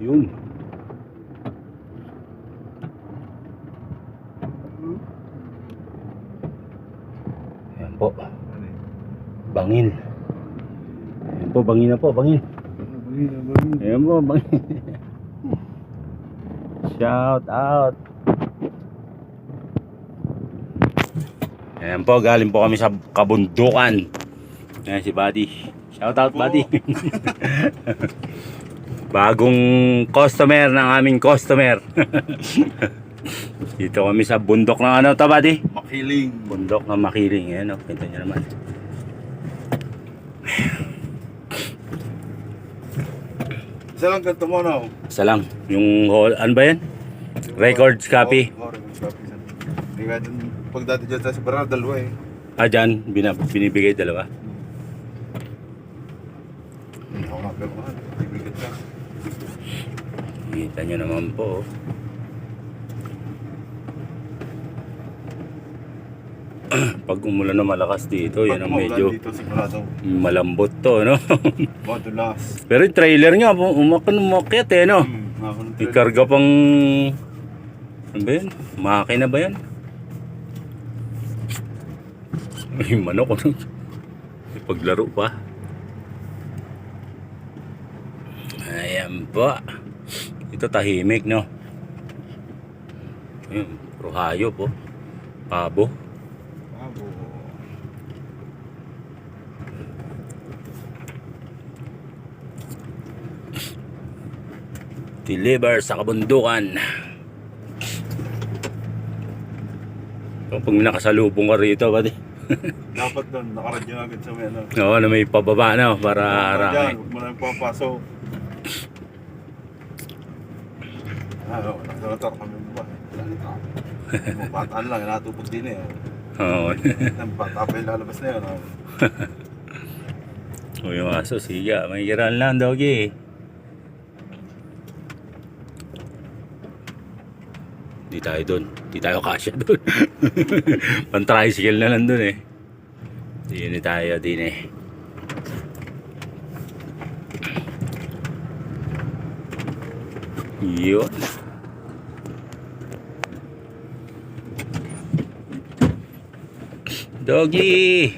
Yun. Ayan po. Bangin. Ayan po, bangin na po, bangin. Ayan po, bangin. Shout out. Ayan po, galing po kami sa kabundukan. Ayan si Buddy. Shout out, Buddy. Bagong customer ng aming customer. Dito kami sa bundok ng ano to, Buddy? Makiling. Bundok ng makiling. Ayan o, kita nyo naman. Isa lang ganito mo, no? Isa lang. Yung, hall- ano ba yan? Records copy. Oo, oh, records copy. Pag dati dyan sa Barra, dalawa eh. Ah, dyan, binibigay dalawa. Hindi ako nga, pero mahal. Ibigat ka. Kita nyo naman po. Pag umulan na malakas dito, yan ang Pag medyo Dito, sigurado. malambot to, no? Madulas. Pero yung trailer nga, umakan umakyat eh, no? Hmm, May karga pang... Ano ba yun? Makina ba yan? May manok, ano? Paglaro pa. Ayan po. Ito tahimik, no? Ayun, puro hayop, po. Pabo. Abo. Deliver sa kabundukan. Kapag may nakasalubong ka rito, pati. Dapat doon, nakaradyo na agad sa may ano. Oo, na may pababa na para harangin. huwag mo na yung papasok. Ano, nagtaratar kami ba? Bataan lang, natupag din eh. Oo. Ang bata pa yung lalabas na yun. oh. O yung aso, siga. May kiran lang, doggy. Di tayo doon. Di tayo kasya doon. Pan-tricycle na lang doon eh. Di ni tayo din eh. Yun. Doggy!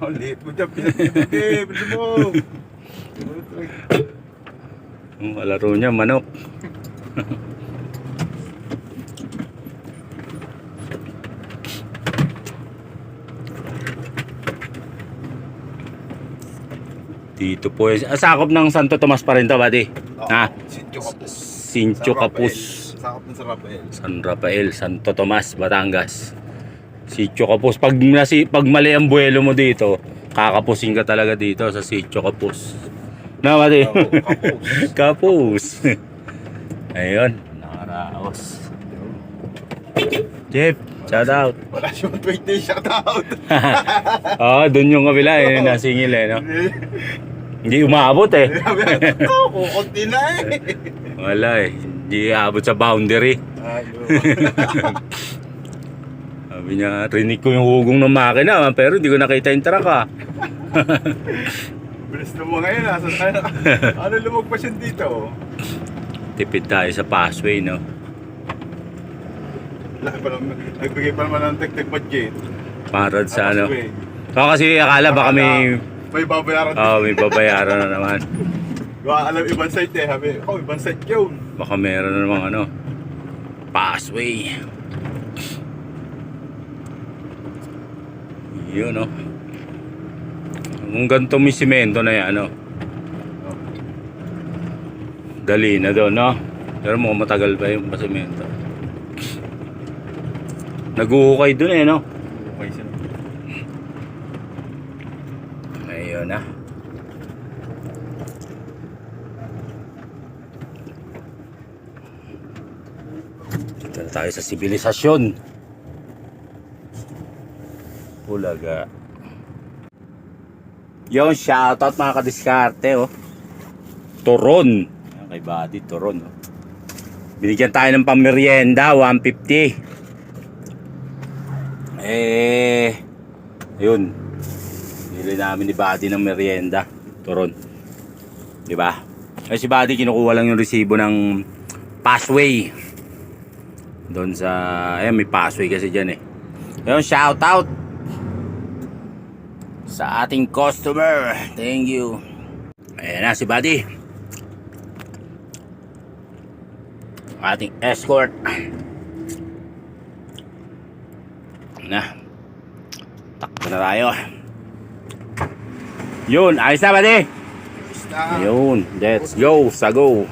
Ang liit mo dyan, pinag-ibig, mo. Ang kalaro niya, manok. Dito po. Ah, sakop ng Santo Tomas pa rin to, buddy. Ha? Sityo Kapus. Sincho Rafael. Sakop ng San Rafael. San Rafael, Santo Tomas, Batangas. Sitio Capus. Pag, nasi, pag mali ang buwelo mo dito, kakapusin ka talaga dito sa Sitio Capus. Na? Opo, Kapus. Kapus. Ayun, nakaraos. Jeff, shout out. Wala siyang 20 shoutout. Oo, dun yung kabila eh, nasingil eh, no? Hindi umabot eh. Oo, kukunti na eh. Wala eh, hindi aabot sa boundary. Sabi niya, rinig ko yung hugong ng makina, pero hindi ko nakita yung truck ah. Bilis na mo ngayon ah. Naka- Ano lumagpas yun dito? Tipid tayo sa passway, no? Laki pa naman. Nagbigay pa naman ng tech budget. Para sa ano. Kasi akala baka may, May babayaran oh, may babayaran na naman. Baka alam ibang site eh. Sabi, oh, ibang site yun. Baka meron na namang ano, passway. Yun, no? Kung ganito may simento na yan, ano? Dali na doon, no? Pero mukhang matagal pa yung pasimento. Naguhukay doon eh, no? Okay siya. Ayun na. Dito na tayo sa sibilisasyon. Pulaga. Yung shoutout mga kadiskarte oh. Turon. Yan kay Buddy, Turon oh. Binigyan tayo ng pamerienda, 150. Eh, ayun. Bili namin ni Buddy ng merienda. Turon. Di ba? Eh si Buddy kinukuha lang yung resibo ng passway. Doon sa, ayan may passway kasi dyan eh. Ayun, shout out sa ating customer. Thank you. Ayan na si Buddy. Ating escort. Na. Takbo na tayo. Yun, ayos na Buddy. Basta. Ayun, let's go, sa go.